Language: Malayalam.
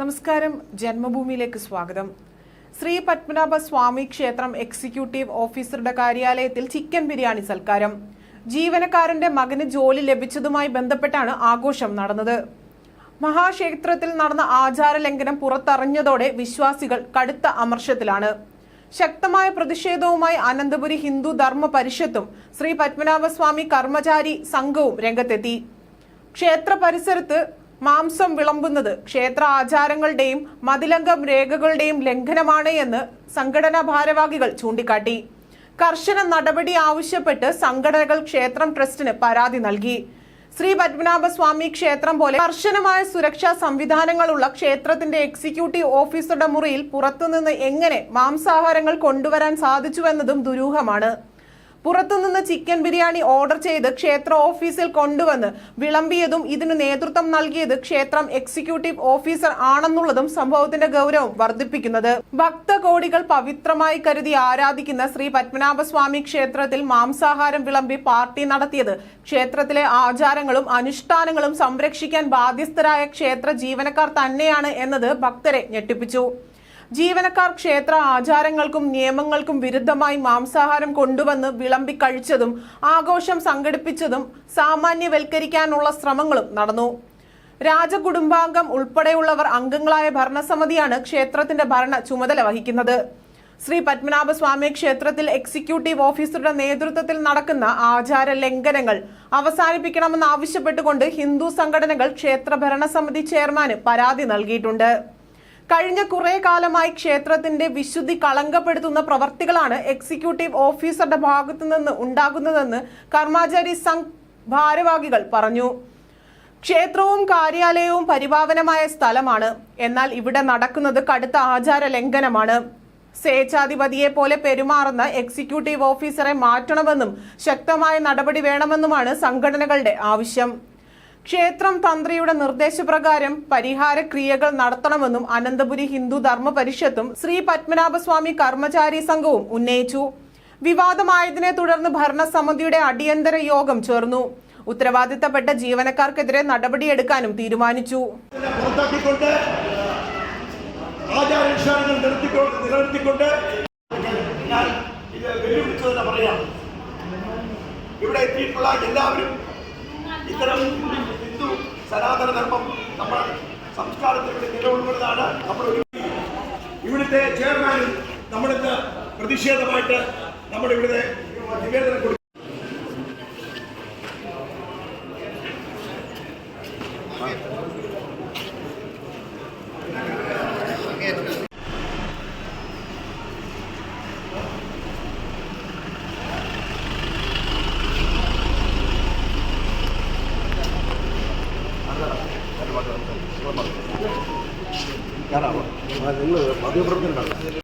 നമസ്കാരം. ജന്മഭൂമിയിലേക്ക് സ്വാഗതം. ശ്രീ പത്മനാഭ സ്വാമി ക്ഷേത്രം എക്സിക്യൂട്ടീവ് ഓഫീസറുടെ കാര്യാലയത്തിൽ ചിക്കൻ ബിരിയാണി സൽക്കാരം. ജീവനക്കാരന്റെ മകന് ജോലി ലഭിച്ചതുമായി ബന്ധപ്പെട്ടാണ് ആഘോഷം നടന്നത്. മഹാക്ഷേത്രത്തിൽ നടന്ന ആചാര ലംഘനം പുറത്തറിഞ്ഞതോടെ വിശ്വാസികൾ കടുത്ത അമർഷത്തിലാണ്. ശക്തമായ പ്രതിഷേധവുമായി അനന്തപുരി ഹിന്ദു ധർമ്മ പരിഷത്തും ശ്രീ പത്മനാഭസ്വാമി കർമ്മചാരി സംഘവും രംഗത്തെത്തി. ക്ഷേത്ര പരിസരത്ത് മാംസം വിളമ്പുന്നത് ക്ഷേത്ര ആചാരങ്ങളുടെയും മതിലംഗം രേഖകളുടെയും ലംഘനമാണ് എന്ന് സംഘടനാ ഭാരവാഹികൾ ചൂണ്ടിക്കാട്ടി. കർശന നടപടി ആവശ്യപ്പെട്ട് സംഘടനകൾ ക്ഷേത്രം ട്രസ്റ്റിന് പരാതി നൽകി. ശ്രീ പത്മനാഭ സ്വാമി ക്ഷേത്രം പോലെ കർശനമായ സുരക്ഷാ സംവിധാനങ്ങളുള്ള ക്ഷേത്രത്തിന്റെ എക്സിക്യൂട്ടീവ് ഓഫീസറുടെ മുറിയിൽ പുറത്തുനിന്ന് എങ്ങനെ മാംസാഹാരങ്ങൾ കൊണ്ടുവരാൻ സാധിച്ചുവെന്നതും ദുരൂഹമാണ്. പുറത്തുനിന്ന് ചിക്കൻ ബിരിയാണി ഓർഡർ ചെയ്ത് ക്ഷേത്ര ഓഫീസിൽ കൊണ്ടുവന്ന് വിളമ്പിയതും ഇതിന് നേതൃത്വം നൽകിയത് ക്ഷേത്രം എക്സിക്യൂട്ടീവ് ഓഫീസർ ആണെന്നുള്ളതും സംഭവത്തിന്റെ ഗൗരവം വർദ്ധിപ്പിക്കുന്നത്. ഭക്തകോടികൾ പവിത്രമായി കരുതി ആരാധിക്കുന്ന ശ്രീ പത്മനാഭസ്വാമി ക്ഷേത്രത്തിൽ മാംസാഹാരം വിളമ്പി പാർട്ടി നടത്തിയത്. ക്ഷേത്രത്തിലെ ആചാരങ്ങളും അനുഷ്ഠാനങ്ങളും സംരക്ഷിക്കാൻ ബാധ്യസ്ഥരായ ക്ഷേത്ര ജീവനക്കാർ തന്നെയാണ് എന്നത് ഭക്തരെ ഞെട്ടിപ്പിച്ചു. ജീവനക്കാർ ക്ഷേത്ര ആചാരങ്ങൾക്കും നിയമങ്ങൾക്കും വിരുദ്ധമായി മാംസാഹാരം കൊണ്ടുവന്ന് വിളമ്പി കഴിച്ചതും ആഘോഷം സംഘടിപ്പിച്ചതും സാമാന്യവൽക്കരിക്കാനുള്ള ശ്രമങ്ങളും നടന്നു. രാജകുടുംബാംഗം ഉൾപ്പെടെയുള്ളവർ അംഗങ്ങളായ ഭരണസമിതിയാണ് ക്ഷേത്രത്തിന്റെ ഭരണ ചുമതല വഹിക്കുന്നത്. ശ്രീ പത്മനാഭസ്വാമി ക്ഷേത്രത്തിൽ എക്സിക്യൂട്ടീവ് ഓഫീസറുടെ നേതൃത്വത്തിൽ നടക്കുന്ന ആചാര ലംഘനങ്ങൾ അവസാനിപ്പിക്കണമെന്ന് ആവശ്യപ്പെട്ടുകൊണ്ട് ഹിന്ദു സംഘടനകൾ ക്ഷേത്ര ഭരണസമിതി ചെയർമാന് പരാതി നൽകിയിട്ടുണ്ട്. കഴിഞ്ഞ കുറേ കാലമായി ക്ഷേത്രത്തിന്റെ വിശുദ്ധി കളങ്കപ്പെടുത്തുന്ന പ്രവർത്തികളാണ് എക്സിക്യൂട്ടീവ് ഓഫീസറുടെ ഭാഗത്തു നിന്ന് ഉണ്ടാകുന്നതെന്ന് കർമാചാരി സംഘ് ഭാരവാഹികൾ പറഞ്ഞു. ക്ഷേത്രവും കാര്യാലയവും പരിപാവനമായ സ്ഥലമാണ്. എന്നാൽ ഇവിടെ നടക്കുന്നത് കടുത്ത ആചാര ലംഘനമാണ്. സ്വേച്ഛാധിപതിയെ പോലെ പെരുമാറുന്ന എക്സിക്യൂട്ടീവ് ഓഫീസറെ മാറ്റണമെന്നും ശക്തമായ നടപടി വേണമെന്നുമാണ് സംഘടനകളുടെ ആവശ്യം. ക്ഷേത്രം തന്ത്രിയുടെ നിർദ്ദേശപ്രകാരം പരിഹാര ക്രിയകൾ നടത്തണമെന്നും അനന്തപുരി ഹിന്ദു ധർമ്മ പരിഷത്തും ശ്രീ പത്മനാഭസ്വാമി കർമ്മചാരി സംഘവും ഉന്നയിച്ചു. വിവാദമായതിനെ തുടർന്ന് ഭരണസമിതിയുടെ അടിയന്തര യോഗം ചേർന്നു. ഉത്തരവാദിത്തപ്പെട്ട ജീവനക്കാർക്കെതിരെ നടപടിയെടുക്കാനും തീരുമാനിച്ചു. ഇവിടെ എല്ലാവരും ഇത്തരം സനാതന ധർമ്മം നമ്മുടെ സംസ്കാരത്തിൽ ഇവിടെ നിലകൊള്ളുന്നതാണ് നമ്മൾ ഒരു ഇവിടുത്തെ ചെയർമാനും നമ്മളിന്ന് പ്രതിഷേധമായിട്ട് നമ്മുടെ ഇവിടുത്തെ നിവേദനം കൊടുക്കും ಯಾರು ಮದುವೆ ಬರ್ತೀನಿ